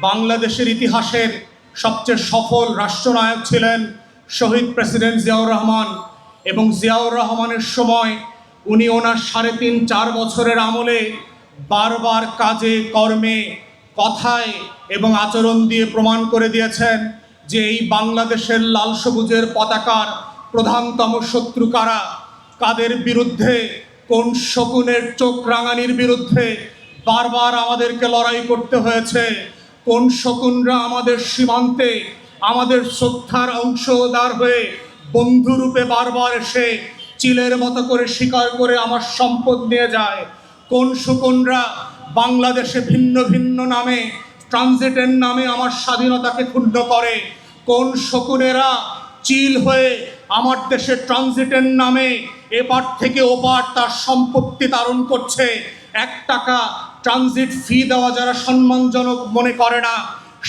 বাংলাদেশের ইতিহাসের সবচেয়ে সফল রাষ্ট্রনায়ক ছিলেন শহীদ প্রেসিডেন্ট জিয়াউর রহমান এবং জিয়াউর রহমানের সময় উনি ওনার সাড়ে তিন, চার বছরের আমলে বারবার কাজে, কর্মে, কথায় এবং আচরণ দিয়ে প্রমাণ করে দিয়েছেন যে এই বাংলাদেশের লাল সবুজের পতাকার প্রধানতম শত্রু কারা, কাদের বিরুদ্ধে, কোন শকুনের চোখ রাঙানির বিরুদ্ধে বারবার আমাদেরকে লড়াই করতে হয়েছে। কোন শকুনরা আমাদের সীমান্তে আমাদের শ্রদ্ধার অংশদার হয়ে বন্ধুরূপে বারবার এসে চিলের মতো করে শিকার করে আমার সম্পদ নিয়ে যায়? কোন শকুনরা বাংলাদেশে ভিন্ন ভিন্ন নামে, ট্রানজিটের নামে আমার স্বাধীনতাকে ক্ষুণ্ণ করে? কোন শকুনেরা চিল হয়ে আমার দেশে ট্রানজিটের নামে এপার থেকে ওপার তার সম্পত্তি তারণ করছে? এক টাকা ট্রানজিট ফি দেওয়া যারা সম্মানজনক মনে করে না,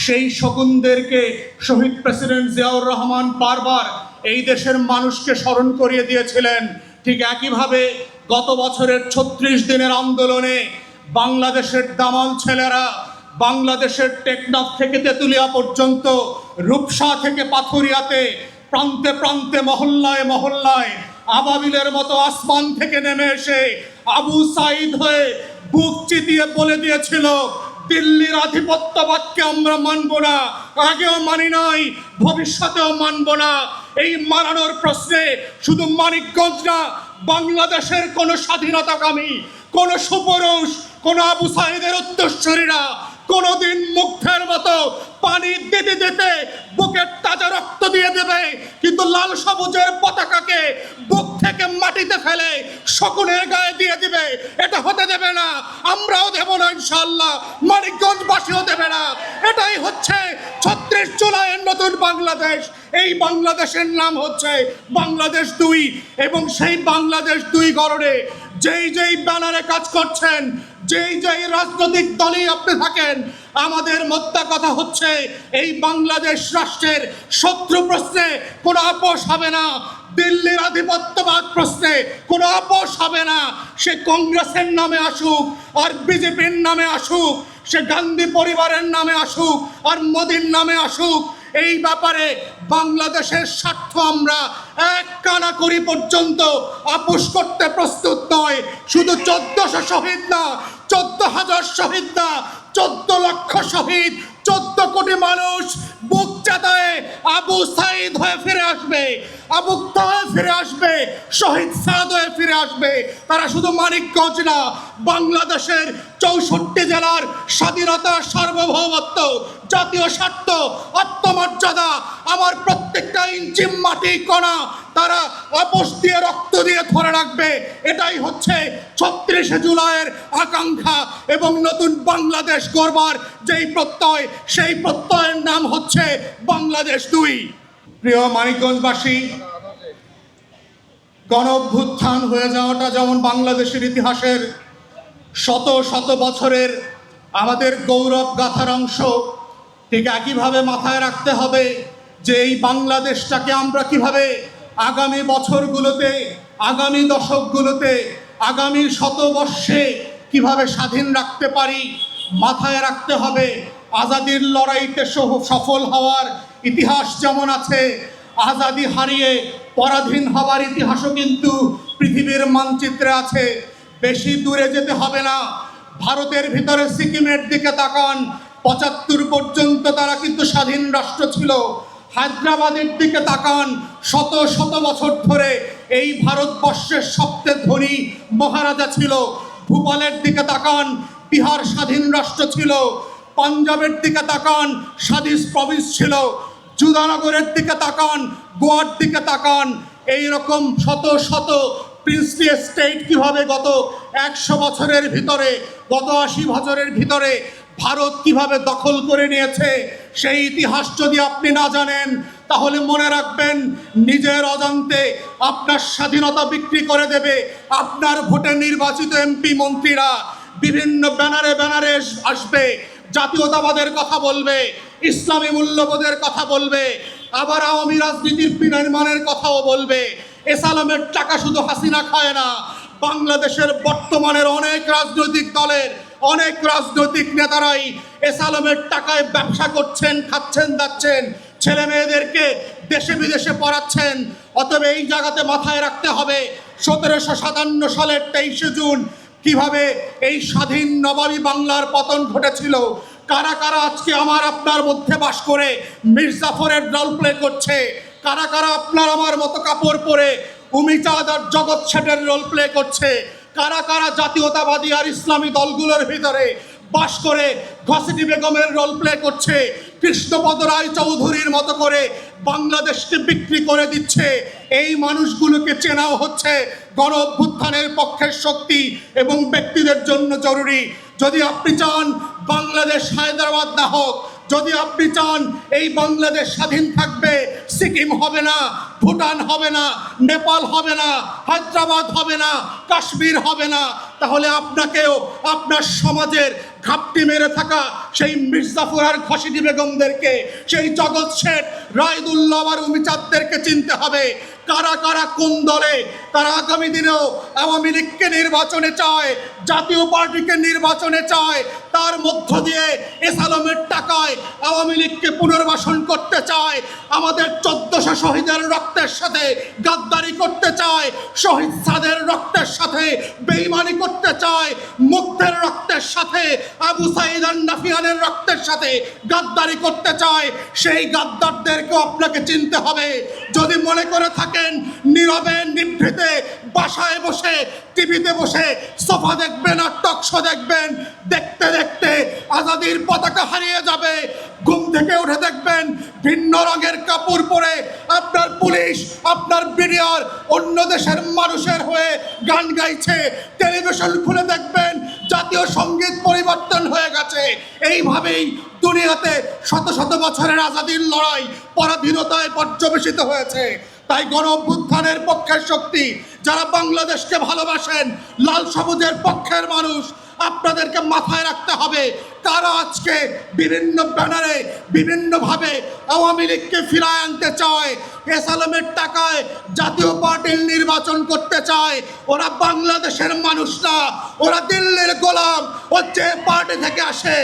সেই শকুনদেরকে শহীদ প্রেসিডেন্ট জিয়াউর রহমান বারবার এই দেশের মানুষকে স্মরণ করিয়ে দিয়েছিলেন। ঠিক একইভাবে গত বছরের ছত্রিশ দিনের আন্দোলনে বাংলাদেশের দামাল ছেলেরা বাংলাদেশের টেকনাফ থেকে তেঁতুলিয়া পর্যন্ত, রূপসা থেকে পাথুরিয়াতে, প্রান্তে প্রান্তে, মহল্লায় মহল্লায়, আবাবিলের মতো আসমান থেকে নেমে এসে আবু সাইদ হয়ে বুক চিতিয়ে বলে দিয়েছিল, দিল্লির আধিপত্যবাদকে আমরা মানব না, আগেও মানি নাই, ভবিষ্যতেও মানব না। এই মানানোর প্রশ্নে শুধু মানিকগঞ্জ না, বাংলাদেশের কোনো স্বাধীনতাকামী, কোনো সুপুরুষ, কোনো আবু সাহেদের উত্তরস্বরীরা কোনোদিন মুগ্ধের মতো পানি দিতে দিতে বুকের তাজা রক্ত দিয়ে দেবে। কিন্তু লাল সবুজের পতাকাকে বুক থেকে মাটিতে ফেলে শকুনের গায়ে দিয়ে দিবে। এটা হতে দেবে না। আমরাও দেব না ইনশাল্লাহ মানিকগঞ্জবাসীও দেবে না। এটাই হচ্ছে ছত্রিশ জুলাইয়ের নতুন বাংলাদেশ। এই বাংলাদেশের নাম হচ্ছে বাংলাদেশ দুই। এবং সেই বাংলাদেশ দুই গড়ে যেই যেই ব্যানারে কাজ করছেন যেই যেই রাজনৈতিক দলই আপনি থাকেন, আমাদের মোদ্দা কথা হচ্ছে, এই বাংলাদেশ রাষ্ট্রের শত্রু প্রশ্নে কোনো আপোষ হবে না, দিল্লির আধিপত্যবাদ প্রশ্নে কোনো আপোষ হবে না, সে কংগ্রেসের নামে আসুক, আর বিজেপির নামে আসুক, সে গান্ধী পরিবারের নামে আসুক, আর মোদির নামে আসুক এই ব্যাপারে বাংলাদেশের স্বার্থ আমরা এক কানা করি পর্যন্ত আপোষ করতে প্রস্তুত নয়। শুধু চোদ্দশো শহীদ না, চোদ্দ হাজার শহীদ না, চোদ্দ লক্ষ শহীদ, চোদ্দ কোটি মানুষ বুক চাতায় আবু সাইদ হয়ে ফিরে আসবে। আবু হয়ে ফিরে আসবে, শহীদ সাদ ফিরে আসবে। তারা শুধু মানিকগঞ্জ না, বাংলাদেশের চৌষট্টি জেলার স্বাধীনতা, সার্বভৌমত্ব, জাতীয় স্বার্থ, আত্মমর্যাদা, আমার প্রত্যেকটা ইঞ্চি মাটি, কণা, তারা আপোষ দিয়ে রক্ত দিয়ে ধরে রাখবে। এটাই হচ্ছে ছত্রিশে জুলাইয়ের আকাঙ্ক্ষা এবং নতুন বাংলাদেশ গড়বার যেই প্রত্যয়, সেই প্রত্যয়ের নাম হচ্ছে বাংলাদেশ দুই। প্রিয় মানিকগঞ্জবাসী গণ অভ্যুত্থান হয়ে যাওয়াটা যেমন বাংলাদেশের ইতিহাসের শত শত বছরের আমাদের গৌরব গাথার অংশ, ঠিক একইভাবে মাথায় রাখতে হবে যে এই বাংলাদেশটাকে আমরা কীভাবে আগামী বছরগুলোতে, আগামী দশকগুলোতে, আগামী শতবর্ষে কীভাবে স্বাধীন রাখতে পারি, মাথায় রাখতে হবে আজাদির লড়াইতে সফল হওয়ার ইতিহাস যেমন আছে, আজাদি হারিয়ে পরাধীন হওয়ার ইতিহাসও কিন্তু পৃথিবীর মানচিত্রে আছে। বেশি দূরে যেতে হবে না। ভারতের ভিতরে সিকিমের দিকে তাকান। পঁচাত্তর পর্যন্ত তারা কিন্তু স্বাধীন রাষ্ট্র ছিল। হায়দ্রাবাদের দিকে তাকান। শত শত বছর ধরে এই ভারতবর্ষের সবচেয়ে ধনী মহারাজা ছিল। ভূপালের দিকে তাকান। বিহার স্বাধীন রাষ্ট্র ছিল। পাঞ্জাবের দিকে তাকান স্বাধীন প্রভিন্স ছিল। জুদানগরের দিকে তাকান, গোয়ার দিকে তাকান। এই রকম শত শত প্রিন্সলি স্টেট কীভাবে গত একশো বছরের ভিতরে, গত আশি বছরের ভিতরে ভারত কীভাবে দখল করে নিয়েছে, সেই ইতিহাস যদি আপনি না জানেন, তাহলে মনে রাখবেন, নিজের অজান্তে আপনার স্বাধীনতা বিক্রি করে দেবে আপনার ভোটে নির্বাচিত এমপি মন্ত্রীরা। বিভিন্ন ব্যানারে ব্যানারে আসবে। জাতীয়তাবাদের কথা বলবে, ইসলামী মূল্যবোধের কথা বলবে, আবার আওয়ামী রাজনীতির বিনির্মাণের কথাও বলবে। এসালামের টাকা শুধু হাসিনা খায় না, বাংলাদেশের বর্তমানের অনেক রাজনৈতিক দলের, অনেক রাজনৈতিক নেতারাই এসালামের টাকায় ব্যবসা করছেন, খাচ্ছেন, দাচ্ছেন, ছেলে মেয়েদেরকে দেশে বিদেশে পড়াচ্ছেন, অতএব এই জায়গাতে মাথায় রাখতে হবে, সতেরোশো সাতান্ন সালের তেইশে জুন কীভাবে এই স্বাধীন নবাবী বাংলার পতন ঘটেছিল? কারা কারা আজকে আমার আপনার মধ্যে বাস করে মির্জাফরের রোল প্লে করছে? কারা কারা আপনার আমার মতো কাপড় পরে উমিচাঁদ আর জগৎ শেঠের রোল প্লে করছে? কারা কারা জাতীয়তাবাদী আর ইসলামী দলগুলোর ভিতরে বাস করে ঘসিটি বেগমের রোল প্লে করছে? কৃষ্ণপদ রায় চৌধুরীর মতো করে বাংলাদেশকে বিক্রি করে দিচ্ছে। এই মানুষগুলোকে চেনাও হচ্ছে গণ অভ্যুত্থানের পক্ষের শক্তি এবং ব্যক্তিদের জন্য জরুরি। যদি আপনি চান বাংলাদেশ হায়দ্রাবাদ না হোক, যদি আপনি চান এই বাংলাদেশ স্বাধীন থাকবে, সিকিম হবে না, ভুটান হবে না, নেপাল হবে না, হায়দ্রাবাদ হবে না, কাশ্মীর হবে না তাহলে আপনাকেও আপনার সমাজের ঘাপটি মেরে থাকা সেই মির্জাফর আর খসিটি বেগমদেরকে, সেই জগৎ শেঠ রায়দুল্লাহ আর উমিচাঁদদেরকে চিনতে হবে। কারা কারা কোন দলে, তারা আগামী দিনেও আওয়ামী লীগকে নির্বাচনে চায়, জাতীয় পার্টিকে নির্বাচনে চায়, তার মধ্য দিয়ে এসালমের টাকায় আওয়ামী লীগকে পুনর্বাসন করতে চায়, আমাদের চোদ্দশো শহীদের রক্তের সাথে গাদ্দারি করতে চায়, শহীদ সাদের রক্তের সাথে বেইমানি করতে চায় মুক্তের রক্তের সাথে, আবু সাইদ নাফিয়ানের রক্তের সাথে গাদ্দারি করতে চায়, সেই গাদ্দারদেরকে আপনাকে চিনতে হবে। যদি মনে করে থাকেন, নীরবে, নিভৃতে বাসায় বসে, টিভিতে বসে, সোফা দেখবেন আর টকশো দেখবেন। দেখতে দেখতে আজাদির পতাকা হারিয়ে যাবে। ঘুম থেকে উঠে দেখবেন ভিন্ন রঙের কাপড় পরে আপনার পুলিশ, আপনার বিডিআর অন্য দেশের মানুষের হয়ে গান গাইছে। টেলিভিশন খুলে দেখবেন জাতীয় সংগীত পরিবর্তন হয়ে গেছে। এইভাবেই দুনিয়াতে শত শত বছরের আজাদির লড়াই, পরাধীনতায় পর্যবেসিত হয়েছে। তাই গণ অভ্যুত্থানের পক্ষের শক্তি, যারা বাংলাদেশকে ভালোবাসেন, লাল সবুজের পক্ষের মানুষ, আপনাদেরকে মাথায় রাখতে হবে কারা আজকে বিভিন্ন ব্যানারে, বিভিন্নভাবে আওয়ামী লীগকে ফিরায় আনতে চায়, এসালামের টাকায় জাতীয় পার্টির নির্বাচন করতে চায়। ওরা বাংলাদেশের মানুষ না, ওরা দিল্লির গোলাম, ও যে পার্টি থেকে আসে,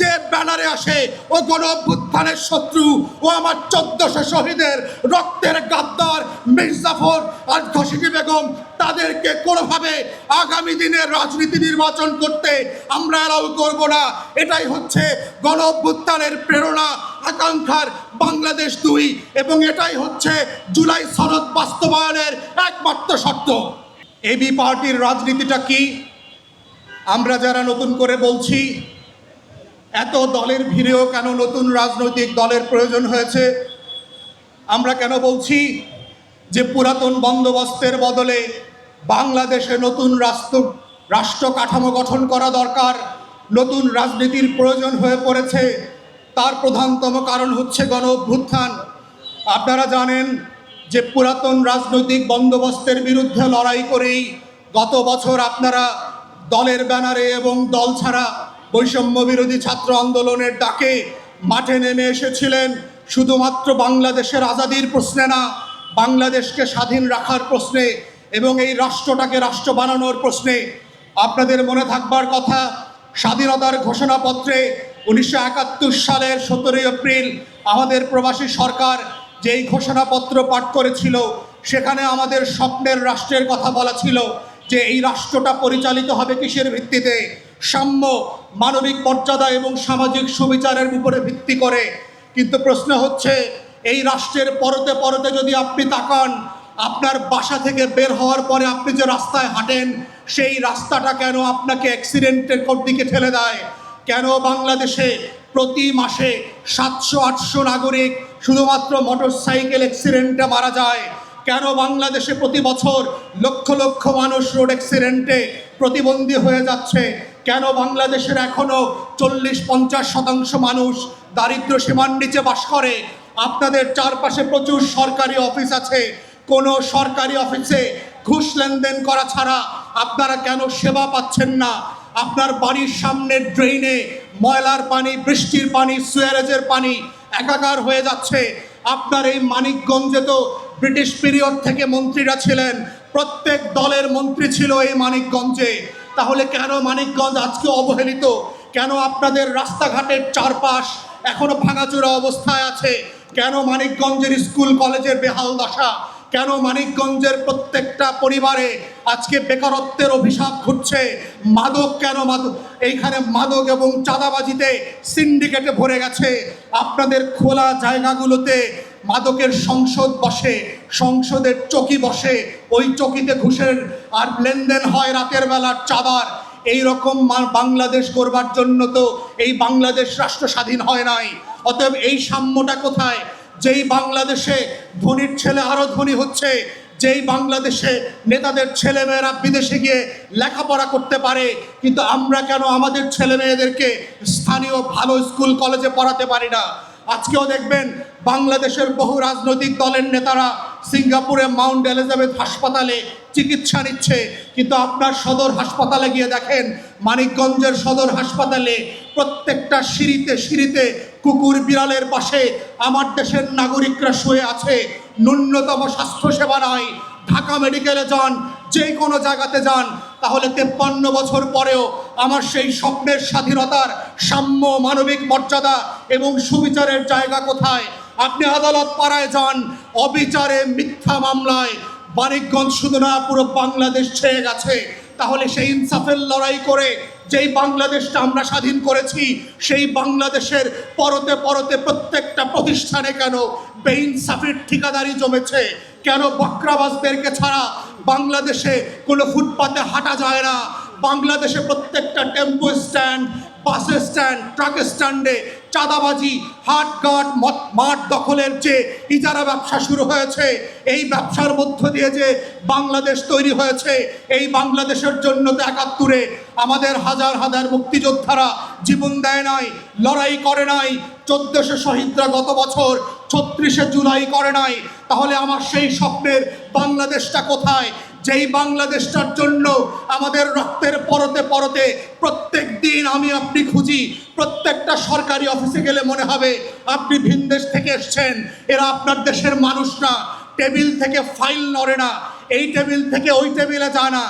যে ব্যানারে আসে, ও গণ অভ্যুত্থানের শত্রু, ও আমার চোদ্দশো শহীদের রক্তের গাদ্দার মির্জাফর আর ঘসিটি বেগম, তাদেরকে কোনোভাবে আগামী দিনের রাজনীতি নির্বাচন করতে আমরা অ্যালাউ করব না। এটাই হচ্ছে গণ অভ্যুত্থানের প্রেরণা, আকাঙ্ক্ষার বাংলাদেশ দুই এবং এটাই হচ্ছে জুলাই সনদ বাস্তবায়নের একমাত্র শর্ত। এবি পার্টির রাজনীতিটা কি? আমরা যারা নতুন করে বলছি, এত দলের ভিড়েও কেন নতুন রাজনৈতিক দলের প্রয়োজন হয়েছে? আমরা কেন বলছি যে পুরাতন বন্দোবস্তের বদলে বাংলাদেশে নতুন রাষ্ট্র রাষ্ট্র কাঠামো গঠন করা দরকার? নতুন রাজনীতির প্রয়োজন হয়ে পড়েছে। তার প্রধানতম কারণ হচ্ছে গণ অভ্যুত্থান। আপনারা জানেন যে পুরাতন রাজনৈতিক বন্দোবস্তের বিরুদ্ধে লড়াই করেই গত বছর আপনারা দলের ব্যানারে এবং দল ছাড়া বৈষম্য বিরোধী ছাত্র আন্দোলনের ডাকে মাঠে নেমে এসেছিলেন শুধুমাত্র বাংলাদেশের আজাদির প্রশ্নে না, বাংলাদেশকে স্বাধীন রাখার প্রশ্নে এবং এই রাষ্ট্রটাকে রাষ্ট্র বানানোর প্রশ্নে। আপনাদের মনে থাকবার কথা স্বাধীনতার ঘোষণাপত্রে উনিশশো একাত্তর সালের সতেরোই এপ্রিল আমাদের প্রবাসী সরকার যেই ঘোষণাপত্র পাঠ করেছিল, সেখানে আমাদের স্বপ্নের রাষ্ট্রের কথা বলা ছিল যে এই রাষ্ট্রটা পরিচালিত হবে কিসের ভিত্তিতে? সাম্য, মানবিক মর্যাদা এবং সামাজিক সুবিচারের উপরে ভিত্তি করে। কিন্তু প্রশ্ন হচ্ছে, এই রাষ্ট্রের পরতে পরতে যদি আপনি তাকান, আপনার বাসা থেকে বের হওয়ার পরে আপনি যে রাস্তায় হাঁটেন সেই রাস্তাটা কেন আপনাকে অ্যাক্সিডেন্টের দিকে ঠেলে দেয়? কেন বাংলাদেশে প্রতি মাসে সাতশো, আটশো নাগরিক শুধুমাত্র মোটর সাইকেল অ্যাক্সিডেন্টে মারা যায়? কেন বাংলাদেশে প্রতি বছর লক্ষ লক্ষ মানুষ রোড অ্যাক্সিডেন্টে প্রতিবন্ধী হয়ে যাচ্ছে? কেন বাংলাদেশের এখনও চল্লিশ, পঞ্চাশ শতাংশ মানুষ দারিদ্র সীমার নিচে বাস করে? আপনাদের চারপাশে প্রচুর সরকারি অফিস আছে। কোনো সরকারি অফিসে ঘুষ লেনদেন করা ছাড়া আপনারা কেন সেবা পাচ্ছেন না? আপনার বাড়ির সামনের ড্রেনে ময়লার পানি, বৃষ্টির পানি সুয়ারেজের পানি একাকার হয়ে যাচ্ছে। আপনার এই মানিকগঞ্জে তো ব্রিটিশ পিরিয়ড থেকে মন্ত্রীরা ছিলেন, প্রত্যেক দলের মন্ত্রী ছিল এই মানিকগঞ্জে। তাহলে কেন মানিকগঞ্জ আজকে অবহেলিত? কেন আপনাদের রাস্তাঘাটের চারপাশ এখনও ভাঙাচোরা অবস্থায় আছে? কেন মানিকগঞ্জের স্কুল, কলেজের বেহাল দশা? কেন মানিকগঞ্জের প্রত্যেকটা পরিবারে আজকে বেকারত্বের অভিশাপ ঘুরছে? মাদক কেন মাদক? এইখানে মাদক এবং চাঁদাবাজিতে সিন্ডিকেটে ভরে গেছে। আপনাদের খোলা জায়গাগুলোতে মাদকের সংসদ বসে, সংসদের চকি বসে, ওই চকিতে ঘুষের আর লেনদেন হয় রাতের বেলার চাঁদার। এই রকম বাংলাদেশ করবার জন্য তো এই বাংলাদেশ রাষ্ট্র স্বাধীন হয় নাই। অতএব এই সাম্যটা কোথায়? যেই বাংলাদেশে ধনীর ছেলে আরও ধনী হচ্ছে, যেই বাংলাদেশে নেতাদের ছেলেমেয়েরা বিদেশে গিয়ে লেখাপড়া করতে পারে, কিন্তু আমরা কেন আমাদের ছেলে মেয়েদেরকে স্থানীয় ভালো স্কুল কলেজে পড়াতে পারি না? আজকেও দেখবেন বাংলাদেশের বহু রাজনৈতিক দলের নেতারা সিঙ্গাপুরে মাউন্ট এলিজাবেথ হাসপাতালে চিকিৎসা নিচ্ছে, কিন্তু আপনার সদর হাসপাতালে গিয়ে দেখেন, মানিকগঞ্জের সদর হাসপাতালে প্রত্যেকটা সিঁড়িতে সিঁড়িতে কুকুর বিড়ালের পাশে আমার দেশের নাগরিকরা শুয়ে আছে। ন্যূনতম স্বাস্থ্যসেবা নাই। ঢাকা মেডিকেলে যান, যে কোনো জায়গাতে যান, তাহলে তেপ্পান্ন বছর পরেও আমার সেই স্বপ্নের স্বাধীনতার সাম্য মানবিক মর্যাদা এবং সুবিচারের জায়গা কোথায়? আপনি আদালত পাড়ায় যান, অবিচারে মিথ্যা মামলায়। মানিকগঞ্জ শুধু না, পুরো বাংলাদেশ ছেয়ে গেছে। তাহলে সেই ইনসাফের লড়াই করে যেই বাংলাদেশটা আমরা স্বাধীন করেছি, সেই বাংলাদেশের পরতে পরতে প্রত্যেকটা প্রতিষ্ঠানে কেন বেইনসাফের ঠিকাদারি জমেছে? কেন বক্রাবাসদেরকে ছাড়া বাংলাদেশে কোনো ফুটপাতে হাঁটা যায় না? বাংলাদেশে প্রত্যেকটা tempo stand bus stand truck স্ট্যান্ডে চাঁদাবাজি হাট ঘাট মঠ- মাঠ দখলের যে ইজারা ব্যবসা শুরু হয়েছে, এই ব্যবসার মধ্য দিয়ে যে বাংলাদেশ তৈরি হয়েছে, এই বাংলাদেশের জন্য তো একাত্তরে আমাদের হাজার হাজার মুক্তিযোদ্ধারা জীবন দেয় নাই, লড়াই করে নাই, চোদ্দশো শহীদরা গত বছর ছত্রিশে জুলাই করে নাই। তাহলে আমার সেই স্বপ্নের বাংলাদেশটা কোথায়? যেই বাংলাদেশটার জন্য আমাদের রক্তের পরতে পরতে প্রত্যেক দিন আমি আপনি খুঁজি, প্রত্যেকটা সরকারি অফিসে গেলে মনে হবে আপনি ভিন দেশ থেকে এসছেন, এরা আপনার দেশের মানুষ না, টেবিল থেকে ফাইল নড়ে না, এই টেবিল থেকে ওই টেবিলে যায় না,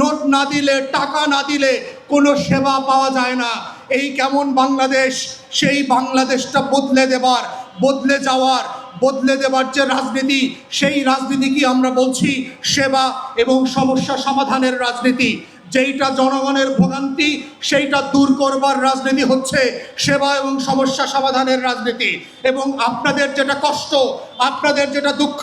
নোট না দিলে, টাকা না দিলে কোনো সেবা পাওয়া যায় না। এই কেমন বাংলাদেশ, সেই বাংলাদেশটা বদলে দেবার, বদলে যাওয়ার বদলে দেবার যে রাজনীতি, সেই রাজনীতি কি আমরা বলছি? সেবা এবং সমস্যা সমাধানের রাজনীতি। যেইটা জনগণের ভোগান্তি, সেইটা দূর করবার রাজনীতি হচ্ছে সেবা এবং সমস্যা সমাধানের রাজনীতি। এবং আপনাদের যেটা কষ্ট, আপনাদের যেটা দুঃখ,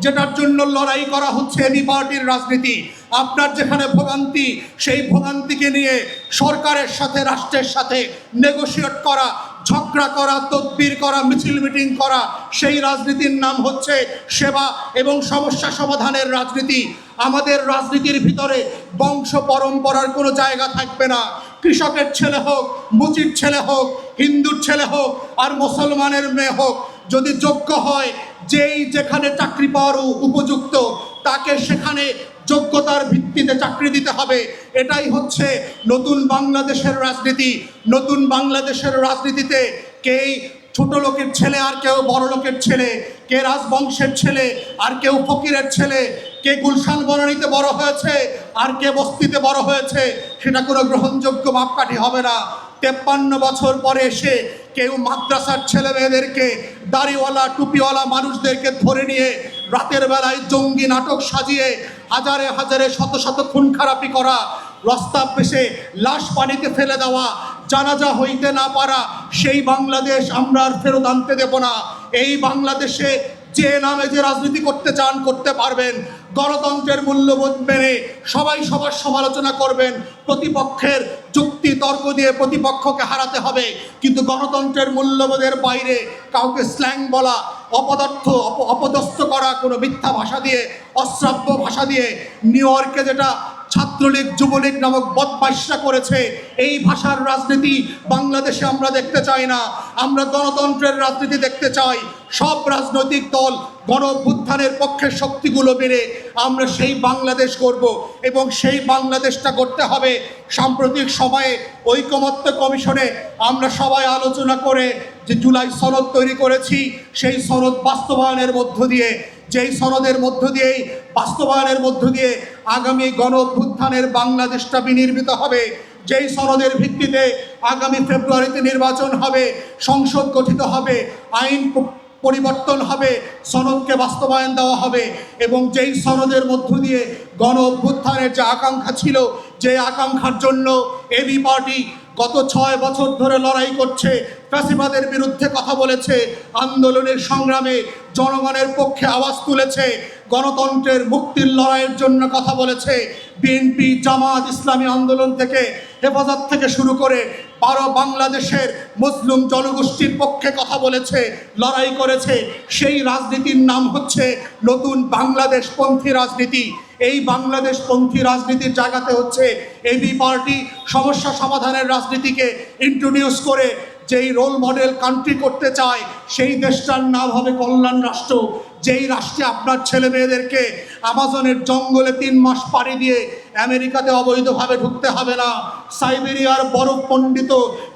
যেটার জন্য লড়াই করা হচ্ছে এবি পার্টির রাজনীতি, আপনার যেখানে ভোগান্তি, সেই ভোগান্তিকে নিয়ে সরকারের সাথে, রাষ্ট্রের সাথে নেগোশিয়েট করা ঝগড়া করা, তদবির করা, মিছিল মিটিং করা, সেই রাজনীতির নাম হচ্ছে সেবা এবং সমস্যা সমাধানের রাজনীতি। আমাদের রাজনীতির ভিতরে বংশ পরম্পরার কোনো জায়গা থাকবে না। কৃষকের ছেলে হোক, মুচির ছেলে হোক, হিন্দুর ছেলে হোক, আর মুসলমানের মেয়ে হোক, যদি যোগ্য হয়, যেই যেখানে চাকরি পাওয়ার উপযুক্ত, তাকে সেখানে যোগ্যতার ভিত্তিতে চাকরি দিতে হবে। এটাই হচ্ছে নতুন বাংলাদেশের রাজনীতি। নতুন বাংলাদেশের রাজনীতিতে কেই ছোট লোকের ছেলে আর কেউ বড় লোকের ছেলে, কে রাজবংশের ছেলে আর কেউ ফকিরের ছেলে, কে গুলশান বনানীতে বড় হয়েছে আর কে বস্তিতে বড় হয়েছে, সেটা কোনো গ্রহণযোগ্য মাপকাঠি হবে না। তেপ্পান্ন বছর পরে এসে কেউ মাদ্রাসার ছেলে মেয়েদেরকে দাড়িওয়ালা, টুপিওয়ালা মানুষদেরকে ধরে নিয়ে রাতের বেলায় জঙ্গি নাটক সাজিয়ে হাজারে হাজারে শত শত খুন খারাপি করা, রাস্তা পেশে লাশ পানিতে ফেলে দেওয়া, জানাজা হইতে না পারা, সেই বাংলাদেশ আমরা আর ফেরত আনতে দেব না। এই বাংলাদেশে যে নামে যে রাজনীতি করতে চান করতে পারবেন, গণতন্ত্রের মূল্যবোধ মেনে সবাই সবার সমালোচনা করবেন, প্রতিপক্ষের যুক্তি তর্ক দিয়ে প্রতিপক্ষকে হারাতে হবে। কিন্তু গণতন্ত্রের মূল্যবোধের বাইরে কাউকে স্ল্যাং বলা অপদার্থ অপদস্থ করা কোনো মিথ্যা ভাষা দিয়ে অশ্রাব্য ভাষা দিয়ে নিউ ইয়র্কে যেটা ছাত্রলীগ, যুবলীগ নামক বদমাইশরা করেছে। এই ভাষার রাজনীতি বাংলাদেশে আমরা দেখতে চাই না। আমরা গণতন্ত্রের রাজনীতি দেখতে চাই। সব রাজনৈতিক দল গণ অভ্যুত্থানের পক্ষের শক্তিগুলো মেনে আমরা সেই বাংলাদেশ করব এবং সেই বাংলাদেশটা করতে হবে। সাম্প্রতিক সময়ে ঐকমত্য কমিশনে আমরা সবাই আলোচনা করে যে জুলাই সনদ তৈরি করেছি, সেই সনদ বাস্তবায়নের মধ্য দিয়ে যেই সনদের মধ্য দিয়েই, বাস্তবায়নের মধ্য দিয়ে আগামী গণ অভ্যুত্থানের বাংলাদেশটা বিনির্মিত হবে, যেই সনদের ভিত্তিতে আগামী ফেব্রুয়ারিতে নির্বাচন হবে, সংসদ গঠিত হবে, আইন পরিবর্তন হবে, সনদকে বাস্তবায়ন দেওয়া হবে, এবং যেই সনদের মধ্য দিয়ে গণ অভ্যুত্থানের যে আকাঙ্ক্ষা ছিল, যে আকাঙ্ক্ষার জন্য এবি পার্টি গত ছয় বছর ধরে লড়াই করছে, ফ্যাসিবাদের বিরুদ্ধে কথা বলেছে, আন্দোলনের সংগ্রামে জনগণের পক্ষে আওয়াজ তুলেছে, গণতন্ত্রের মুক্তির লড়াইয়ের জন্য কথা বলেছে বিএনপি জামাত ইসলামী আন্দোলন থেকে হেফাজত থেকে শুরু করে বারো বাংলাদেশের মুসলিম জনগোষ্ঠীর পক্ষে কথা বলেছে, লড়াই করেছে, সেই রাজনীতির নাম হচ্ছে নতুন বাংলাদেশ পন্থী রাজনীতি। এই বাংলাদেশ পন্থী রাজনীতির জায়গাতে হচ্ছে এবি পার্টি সমস্যা সমাধানের রাজনীতিকে ইন্ট্রোডিউস করে যেই রোল মডেল কান্ট্রি করতে চায়, সেই দেশটার নাম হবে কল্যাণ রাষ্ট্র। যেই রাষ্ট্রে আপনার ছেলে মেয়েদেরকে আমাজনের জঙ্গলে তিন মাস পাড়ি দিয়ে আমেরিকাতে অবৈধভাবে ঢুকতে হবে না। সাইবেরিয়ার বরফ পণ্ডিত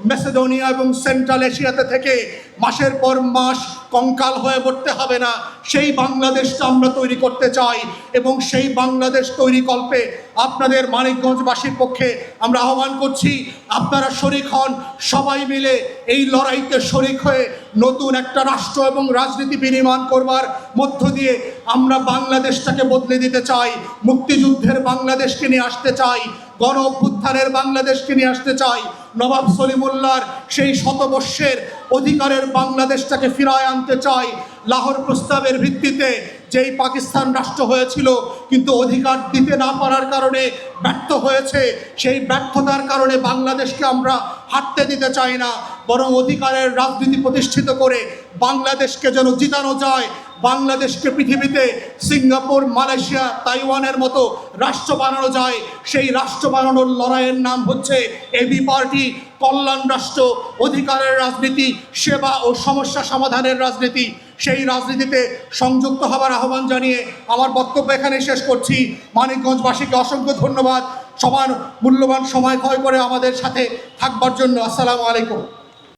মেসেডোনিয়া এবং সেন্ট্রাল এশিয়াতে থেকে মাসের পর মাস কঙ্কাল হয়ে পড়তে হবে না। সেই বাংলাদেশটা আমরা তৈরি করতে চাই এবং সেই বাংলাদেশ তৈরি কল্পে আপনাদের মানিকগঞ্জবাসীর পক্ষে আমরা আহ্বান করছি, আপনারা শরিক হন। সবাই মিলে এই লড়াইতে শরিক হয়ে নতুন একটা রাষ্ট্র এবং রাজনীতি বিনির্মাণ করবার মধ্য দিয়ে আমরা বাংলাদেশটাকে বদলে দিতে চাই, মুক্তিযুদ্ধের বাংলাদেশকে নিয়ে আসতে চাই। গণ অভ্যুত্থানের বাংলাদেশকে নিয়ে আসতে চাই। নবাব সলিমুল্লার সেই শতবর্ষের অধিকারের বাংলাদেশটাকে ফিরায় আনতে চাই। লাহোর প্রস্তাবের ভিত্তিতে যেই পাকিস্তান রাষ্ট্র হয়েছিল, কিন্তু অধিকার দিতে না পারার কারণে ব্যর্থ হয়েছে। সেই ব্যর্থতার কারণে বাংলাদেশকে আমরা হাঁটতে দিতে চাই না, বরং অধিকারের রাজনীতি প্রতিষ্ঠিত করে বাংলাদেশকে যেন জিতানো যায়। বাংলাদেশকে পৃথিবীতে সিঙ্গাপুর, মালয়েশিয়া, তাইওয়ানের মতো রাষ্ট্র বানানো যায়। সেই রাষ্ট্র বানানোর লড়াইয়ের নাম হচ্ছে এবি পার্টি, কল্যাণ রাষ্ট্র, অধিকারের রাজনীতি, সেবা ও সমস্যা সমাধানের রাজনীতি। সেই রাজনীতিতে সংযুক্ত হবার আহ্বান জানিয়ে আমার বক্তব্য এখানে শেষ করছি। মানিকগঞ্জবাসীকে অসংখ্য ধন্যবাদ। সবার মূল্যবান সময় ক্ষয় করে আমাদের সাথে থাকবার জন্য আসসালামু আলাইকুম।